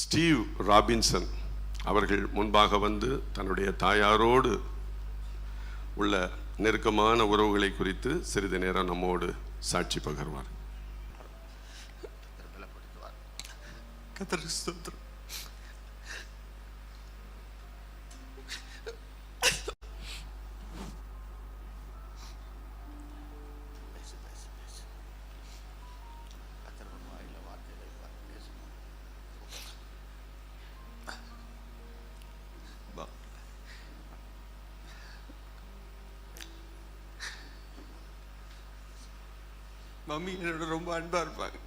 Steve Robinson அவர்கள் முன்பாக வந்து தன்னுடைய தாயாரோடு உள்ள நெருக்கமான உறவுகளை குறித்து சிறிது நேரம் நம்மோடு சாட்சி பகர்வார். கத்தருக்கு மம்மி என்னோட ரொம்ப அன்பா இருப்பாங்க.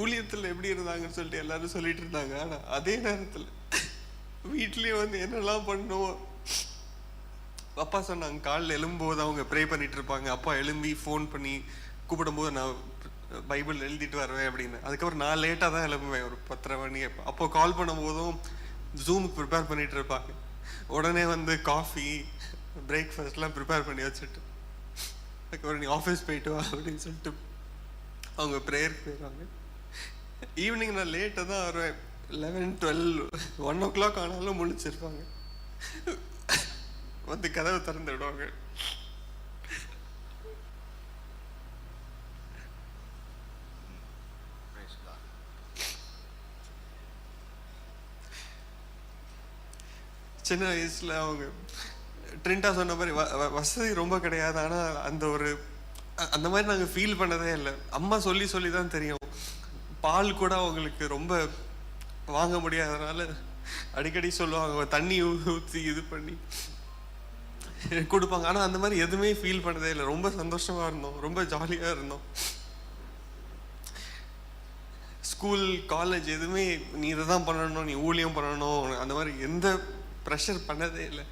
ஊழியத்தில் எப்படி இருந்தாங்கன்னு சொல்லிட்டு எல்லாரும் சொல்லிட்டு இருந்தாங்க. ஆனா அதே நேரத்தில் வீட்லயே வந்து என்னெல்லாம் பண்ணுவோம்? அப்பா சொன்னாங்க காலில் எழும்பும்போது அவங்க ப்ரே பண்ணிட்டு இருப்பாங்க. அப்பா எழும்பி ஃபோன் பண்ணி கூப்பிடும்போது நான் பைபிள் எழுதிட்டு வருவேன் அப்படின்னு. அதுக்கப்புறம் நான் லேட்டாக தான் எழும்புவேன். ஒரு பத்தரை மணி அப்போ அப்போ கால் பண்ணும்போதும் ஜூமுக்கு ப்ரிப்பேர் பண்ணிட்டு இருப்பாங்க. உடனே வந்து காஃபி பிரேக்ஃபாஸ்ட்லாம் ப்ரிப்பேர் பண்ணி வச்சுட்டு. அதுக்கப்புறம் நீ ஆஃபீஸ் போயிட்டு வா அப்படின்னு சொல்லிட்டு அவங்க ப்ரேயருக்கு போயிடுவாங்க ஈவினிங் நான் லேட்டாக தான் வருவேன். Eleven twelve one o'clock ஆனாலும் முழிச்சிருப்பாங்க. வந்து கதவை திறந்து விடுவாங்க. சின்ன வயசில் அவங்க ட்ரெண்டாக சொன்ன மாதிரி வ- வசதி ரொம்ப கிடையாது. ஆனால் அந்த ஒரு அந்த மாதிரி நாங்கள் ஃபீல் பண்ணதே இல்லை. அம்மா சொல்லி சொல்லி தான் தெரியும். பால் கூட அவங்களுக்கு ரொம்ப வாங்க முடியாதனால அடிக்கடி சொல்லுவாங்க தண்ணி ஊற்றி இது பண்ணி கொடுப்பாங்க. ஆனால் அந்த மாதிரி எதுவுமே ஃபீல் பண்ணதே இல்லை. ரொம்ப சந்தோஷமா இருந்தோம். ரொம்ப ஜாலியாக இருந்தோம். ஸ்கூல் காலேஜ் எதுவுமே நீ இதை தான் பண்ணணும் நீ ஊழியம் பண்ணணும். அந்த மாதிரி எந்த ப்ரெஷர் பண்ணதே இல்லை.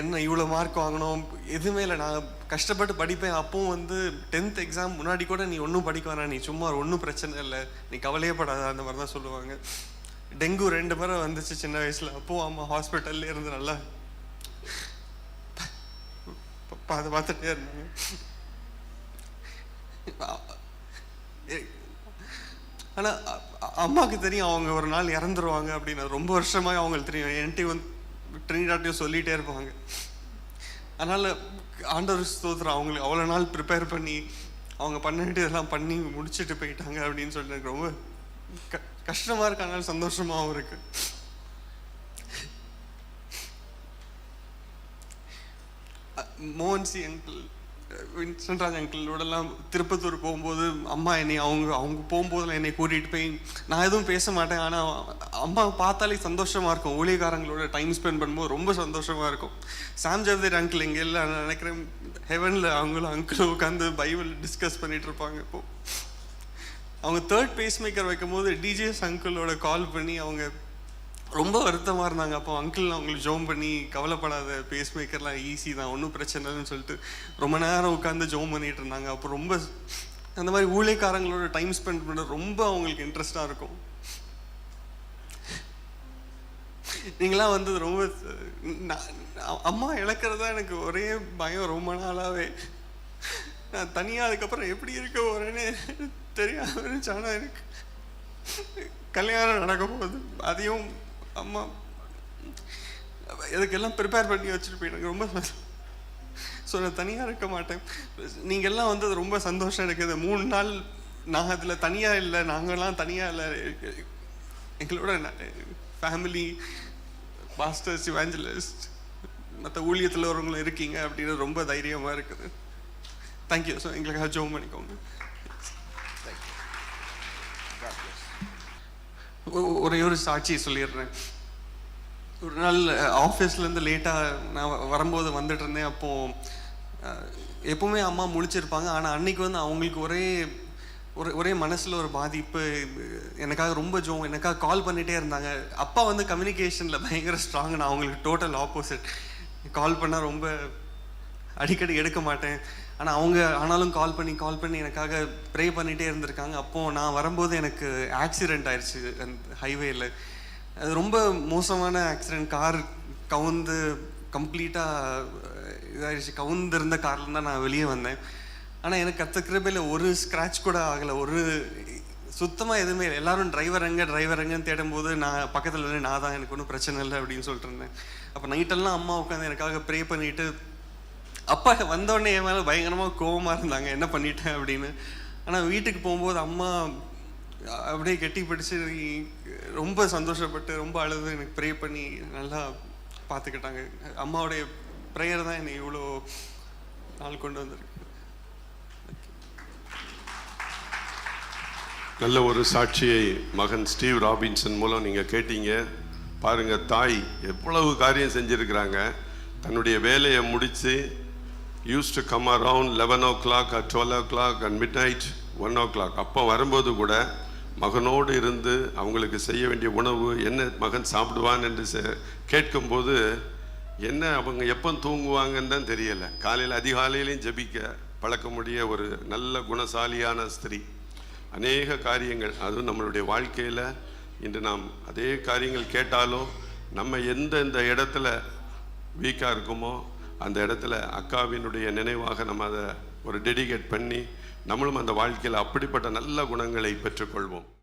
என்ன இவ்வளோ மார்க் வாங்கணும்? எதுவுமே இல்லை. நான் கஷ்டப்பட்டு படிப்பேன். அப்பவும் வந்து டென்த் எக்ஸாம் முன்னாடி கூட நீ ஒன்றும் படிக்க வேணாம். நீ சும்மா ஒன்றும் பிரச்சனை இல்லை. நீ கவலையே படாத. அந்த மாதிரி தான் சொல்லுவாங்க. டெங்கு ரெண்டு முறை வந்துச்சு சின்ன வயசில். அப்போவும் அம்மா ஹாஸ்பிட்டல்ல இருந்து நல்லா அதை பார்த்து பார்த்துட்டே இருந்தாங்க. ஆனால் அம்மாவுக்கு தெரியும் அவங்க ஒரு நாள் இறந்துருவாங்க அப்படின்னு. ரொம்ப வருஷமாக அவங்களுக்கு தெரியும். என்கிட்ட வந்து ட்ரினிடாட்டையும் சொல்லிகிட்டே இருப்பாங்க. அதனால் ஆண்டவர் ஸ்தோத்திரம். அவங்களுக்கு அவ்வளோ நாள் ப்ரிப்பேர் பண்ணி அவங்க பண்ண வேண்டியதெல்லாம் பண்ணி முடிச்சுட்டு போயிட்டாங்க அப்படின்னு சொல்லிட்டு எனக்கு ரொம்ப க- கஷ்டமாக இருக்கு. ஆனால் சந்தோஷமாவும் இருக்கு. அ- மோகன்சி அங்கிள் வின்சென்ட்ராஜ் அங்கிளோடலாம் திருப்பத்தூர் போகும்போது அம்மா என்னை அவங்க அவங்க போகும்போதெல்லாம் என்னை கூட்டிகிட்டு போய் நான் எதுவும் பேச மாட்டேன். ஆனால் அம்மா பார்த்தாலே சந்தோஷமாக இருக்கும். ஊழியக்காரங்களோட டைம் ஸ்பெண்ட் பண்ணும்போது ரொம்ப சந்தோஷமாக இருக்கும். சாம் ஜவதேர் அங்கிள் இங்கே இல்லை நான் நினைக்கிறேன் ஹெவனில் அவங்களும் அங்கிளும் உட்காந்து பைபிள் டிஸ்கஸ் பண்ணிகிட்டு இருப்பாங்க இப்போது அவங்க தேர்ட் பேஸ் மேக்கர் வைக்கும்போது டிஜிஎஸ் அங்கிளோட கால் பண்ணி அவங்க ரொம்ப வருத்தமாக இருந்தாங்க. அப்போ அங்கிள் அவங்களுக்கு ஜோம் பண்ணி கவலைப்படாத பேஸ் மேக்கர்லாம் ஈஸி தான் ஒன்றும் பிரச்சனை இல்லைன்னு சொல்லிட்டு ரொம்ப நேரம் உட்காந்து ஜோம் பண்ணிட்டு இருந்தாங்க. அப்போ ரொம்ப அந்த மாதிரி ஊழியக்காரங்களோட டைம் ஸ்பெண்ட் பண்ண ரொம்ப அவங்களுக்கு இன்ட்ரெஸ்டாக இருக்கும். நீங்களாம் வந்து ரொம்ப நான் அம்மா இழக்கிறதா தான் எனக்கு ஒரே பயம் ரொம்ப நாளாவே. நான் தனியாக அதுக்கப்புறம் எப்படி இருக்க போறேன்னு தெரியாம ஆனால் எனக்கு கல்யாணம் நடக்க போகுது. அதையும் அம்மா இதுக்கெல்லாம் ப்ரிப்பேர் பண்ணி வச்சுருப்பேன் எனக்கு ரொம்ப ஸோ நான் தனியாக இருக்க மாட்டேன். நீங்கள்லாம் வந்து அது ரொம்ப சந்தோஷம் இருக்குது மூணு நாள் நான் அதில் தனியாக இல்லை. நாங்கள்லாம் தனியாக இல்லை. எங்களோட ஃபேமிலி பாஸ்டர்ஸ் இவாஞ்சலிஸ்ட் மற்ற ஊழியத்தில் வரவங்களும் இருக்கீங்க அப்படின்னு ரொம்ப தைரியமாக இருக்குது. தேங்க்யூ ஸோ எங்களுக்காக ஜோம் பண்ணிக்கோங்க. ஒரே ஒரு சாட்சி சொல்லிடுறேன். ஒரு நாள் ஆஃபீஸ்லேருந்து லேட்டாக நான் வரும்போது வந்துட்டு இருந்தேன். அப்போது எப்பவுமே அம்மா முழிச்சிருப்பாங்க. ஆனால் அன்னைக்கு வந்து அவங்களுக்கு ஒரே ஒரு ஒரே மனசில் ஒரு பாதிப்பு. எனக்காக ரொம்ப ஜோ எனக்காக கால் பண்ணிகிட்டே இருந்தாங்க. அப்பா வந்து கம்யூனிகேஷனில் பயங்கர ஸ்ட்ராங் நான் அவங்களுக்கு டோட்டல் ஆப்போசிட் கால் பண்ணால் ரொம்ப அடிக்கடி எடுக்க மாட்டேன். ஆனால் அவங்க ஆனாலும் கால் பண்ணி கால் பண்ணி எனக்காக ப்ரே பண்ணிகிட்டே இருந்திருக்காங்க. அப்போது நான் வரும்போது எனக்கு ஆக்சிடெண்ட் ஆயிடுச்சு அந்த ஹைவேயில் அது ரொம்ப மோசமான ஆக்சிடெண்ட் கார் கவுந்து கம்ப்ளீட்டாக இதாகிடுச்சு கவுந்திருந்த காரில் தான் நான் வெளியே வந்தேன். ஆனால் எனக்கு கற்றுக்கிறப்பையில் ஒரு ஸ்க்ராட்ச் கூட ஆகலை. ஒரு சுத்தமாக எதுவுமே இல்லை. எல்லாரும் டிரைவர் எங்கே டிரைவர் எங்கன்னு தேடும்போது நான் பக்கத்தில் இருந்து நான் தான் எனக்கு ஒன்றும் பிரச்சனை இல்லை அப்படின்னு சொல்லிட்டு இருந்தேன். அப்போ நைட்டெல்லாம் அம்மா உட்காந்து எனக்காக ப்ரே பண்ணிவிட்டு அப்பா வந்தோடனே என் மேலே பயங்கரமாக கோபமாக இருந்தாங்க. என்ன பண்ணிட்டேன் அப்படின்னு. ஆனால் வீட்டுக்கு போகும்போது அம்மா அப்படியே கெட்டி பிடிச்சி ரொம்ப சந்தோஷப்பட்டு ரொம்ப அழுது. எனக்கு ப்ரே பண்ணி நல்லா பார்த்துக்கிட்டாங்க அம்மாவுடைய ப்ரேயர் தான் என்னை இவ்வளோ நாள் கொண்டு வந்திருக்கு. நல்ல ஒரு சாட்சியை மகன் ஸ்டீவ் ராபின்சன் மூலம் நீங்கள் கேட்டீங்க. பாருங்கள் தாய் எவ்வளவு காரியம் செஞ்சிருக்கிறாங்க. தன்னுடைய வேலையை முடித்து used to come around eleven o'clock at twelve o'clock and midnight one o'clock அப்போ வரும்போது கூட மகனோடு இருந்து அவங்களுக்கு செய்ய வேண்டிய உணவு என்ன மகன் சாப்பிடுவான் என்று செ- கேட்கும்போது என்ன அவங்க எப்போ தூங்குவாங்கன்னு தான் தெரியலை. காலையில் அதிகாலையிலையும் ஜெபிக்க பழக்கமுடைய ஒரு நல்ல குணசாலியான ஸ்திரீ. அநேக காரியங்கள். அதுவும் நம்மளுடைய வாழ்க்கையில் இன்று நாம் அதே காரியங்கள் கேட்டாலும் நம்ம எந்த இந்த இடத்துல வீக்காக இருக்குமோ அந்த இடத்துல அக்காவினுடைய நினைவாக நம்ம அதை ஒரு டெடிகேட் பண்ணி நம்மளும் அந்த வாழ்க்கையில் அப்படிப்பட்ட நல்ல குணங்களை பெற்றுக்கொள்வோம்.